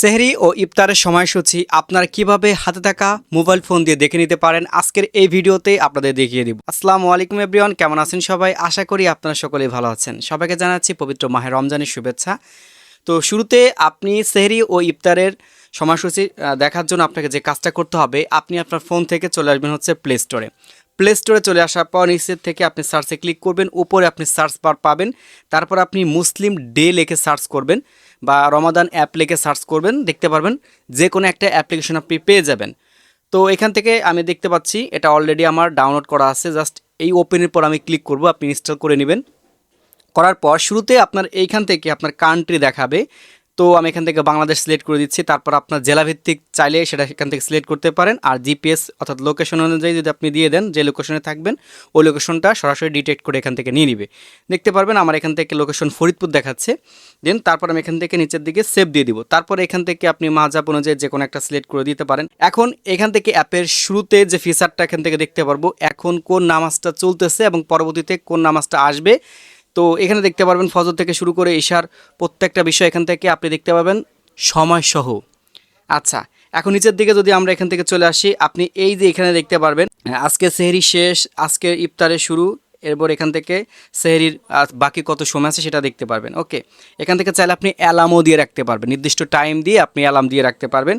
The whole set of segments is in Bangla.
সেহরি ও ইফতারের সময়সূচি আপনারা কীভাবে হাতে থাকা মোবাইল ফোন দিয়ে দেখে নিতে পারেন, আজকের এই ভিডিওতে আপনাদের দেখিয়ে দিব। আসসালামু আলাইকুম এভরিওয়ান, কেমন আছেন সবাই? আশা করি আপনারা সকলেই ভালো আছেন। সবাইকে জানাচ্ছি পবিত্র মাহে রমজানের শুভেচ্ছা। তো শুরুতে আপনি সেহরি ও ইফতারের সময়সূচি দেখার জন্য আপনাকে যে কাজটা করতে হবে, আপনি আপনার ফোন থেকে চলে আসবেন হচ্ছে প্লে স্টোরে প্লে স্টোরে চলে আসার পর নিচের থেকে আপনি সার্চে ক্লিক করবেন, উপরে আপনি সার্চ বার পাবেন, তারপর আপনি মুসলিম ডে লেখে সার্চ করবেন। বা রমাদান অ্যাপ লিখে সার্চ করবেন, দেখতে পারবেন যে কোনো একটা অ্যাপ্লিকেশন আপনি পেয়ে যাবেন। তো এখান থেকে আমি দেখতে পাচ্ছি, এটা অলরেডি আমার ডাউনলোড করা আছে জাস্ট এই ওপেনের পর আমি ক্লিক করব, আপনি ইনস্টল করে নেবেন। করার পর শুরুতে আপনার এইখান থেকে আপনার কান্ট্রি দেখাবে তো আমি এখান থেকে বাংলাদেশ সিলেক্ট করে দিচ্ছি। তারপর আপনার জেলাভিত্তিক চাইলে সেটা এখান থেকে সিলেক্ট করতে পারেন। আর জিপিএস অর্থাৎ লোকেশন অনুযায়ী যদি আপনি দিয়ে দেন, যে লোকেশনে থাকবেন, ওই লোকেশনটা সরাসরি ডিটেক্ট করে এখান থেকে নিয়ে নিবে। দেখতে পারবেন আমার এখান থেকে লোকেশন ফরিদপুর দেখাচ্ছে। দেন তারপর আমি এখান থেকে নিচের দিকে সেভ দিয়ে দিব। তারপর এখান থেকে আপনি মাজাব অনুযায়ী যে কোনো একটা সিলেক্ট করে দিতে পারেন। এখন এখান থেকে অ্যাপের শুরুতে যে ফিচারটা এখান থেকে দেখতে পারব, এখন কোন নামাজটা চলতেছে এবং পরবর্তীতে কোন নামাজটা আসবে তো এখানে দেখতে পারবেন ফজর থেকে শুরু করে ঈশার প্রত্যেকটা বিষয় এখান থেকে আপনি দেখতে পাবেন। সময়সহ। আচ্ছা এখন নিচের দিকে যদি আমরা এখান থেকে চলে আসি, আপনি এই যে এখানে দেখতে পারবেন, আজকে সেহরি শেষ, আজকে ইফতারের শুরু, এরপর এখান থেকে সেহরির বাকি কত সময় আছে সেটা দেখতে পারবেন। ওকে, এখান থেকে চাইলে আপনি অ্যালার্মও দিয়ে রাখতে পারবেন। নির্দিষ্ট টাইম দিয়ে আপনি অ্যালার্ম দিয়ে রাখতে পারবেন।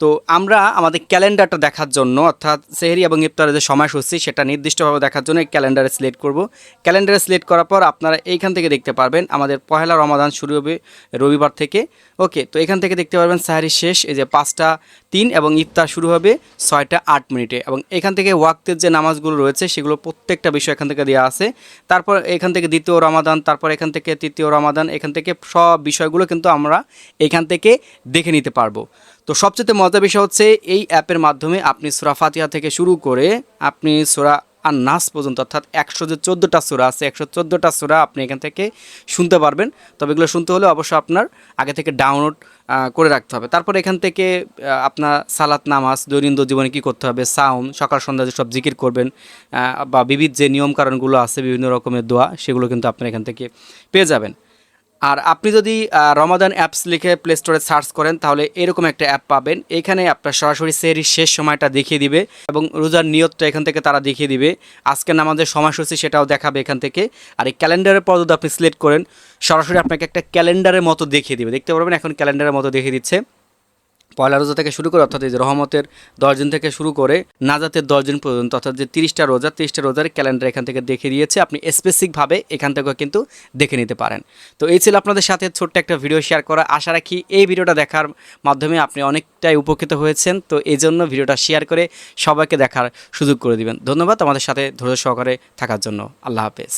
তো আমরা আমাদের ক্যালেন্ডারটা দেখার জন্য, অর্থাৎ সেহেরি এবং ইফতারের যে সময়সূচি, সেটা নির্দিষ্টভাবে দেখার জন্য এই ক্যালেন্ডারে সিলেক্ট করব। ক্যালেন্ডারে সিলেক্ট করার পর আপনারা এইখান থেকে দেখতে পারবেন, আমাদের পহেলা রমাদান শুরু হবে রবিবার থেকে। ওকে, তো এখান থেকে দেখতে পারবেন সাহারি শেষ, এই যে পাঁচটা তিন এবং ইফতার শুরু হবে ছয়টা আট মিনিটে। এবং এখান থেকে ওয়াক্তের যে নামাজগুলো রয়েছে, সেগুলো প্রত্যেকটা বিষয় এখান থেকে দেওয়া আছে। তারপর এখান থেকে দ্বিতীয় রমাদান, তারপর এখান থেকে তৃতীয় রমাদান, এখান থেকে সব বিষয়গুলো কিন্তু আমরা এখান থেকে দেখে নিতে পারব। তো সবচেয়ে মজার বিষয় হচ্ছে, এই অ্যাপের মাধ্যমে আপনি সোরা ফাতিহা থেকে শুরু করে আপনি সুরা আর নাস পর্যন্ত, অর্থাৎ একশো যে চোদ্দোটা সুরা আছে, একশো চোদ্দোটা সুরা আপনি এখান থেকে শুনতে পারবেন। তবে এগুলো শুনতে হলে অবশ্যই আপনার আগে থেকে ডাউনলোড করে রাখতে হবে। তারপর এখান থেকে আপনার সালাত নামাজ, দৈনন্দিন জীবনে কী করতে হবে? সাউন্ড সকাল, সন্ধ্যা যেসব জিকির করবেন বা বিবিধ যে নিয়মকানুনগুলো আছে, বিভিন্ন রকমের দোয়া, সেগুলো কিন্তু আপনার এখান থেকে পেয়ে যাবেন। আর আপনি যদি রমাদান অ্যাপস লিখে প্লে স্টোরে সার্চ করেন, তাহলে এরকম একটা অ্যাপ পাবেন। এখানে আপনার সরাসরি সেরির শেষ সময়টা দেখিয়ে দিবে এবং রোজার নিয়তটা এখান থেকে তারা দেখিয়ে দিবে। আজকে আমাদের সময়সূচি সেটাও দেখাবে এখান থেকে। আর এই ক্যালেন্ডারের পর যদি আপনি সিলেক্ট করেন, সরাসরি আপনাকে একটা ক্যালেন্ডারের মতো দেখিয়ে দিবে। দেখতে পারবেন, এখন ক্যালেন্ডারের মতো দেখিয়ে দিচ্ছে। পয়লা রোজা থেকে শুরু করে, অর্থাৎ এই যে রহমতের দশ দিন থেকে শুরু করে নাজাতের দশ দিন পর্যন্ত, অর্থাৎ যে তিরিশটা রোজা, তিরিশটা রোজার ক্যালেন্ডার এখান থেকে দেখে দিয়েছে। আপনি স্পেসিফিকভাবে এখান থেকেও কিন্তু দেখে নিতে পারেন। তো এই ছিল আপনাদের সাথে ছোট্ট একটা ভিডিও শেয়ার করা। আশা রাখি এই ভিডিওটা দেখার মাধ্যমে আপনি অনেকটাই উপকৃত হয়েছেন। তো এই জন্য ভিডিওটা শেয়ার করে সবাইকে দেখার সুযোগ করে দিবেন। ধন্যবাদ আমাদের সাথে ধৈর্য সহকারে থাকার জন্য। আল্লাহ হাফেজ।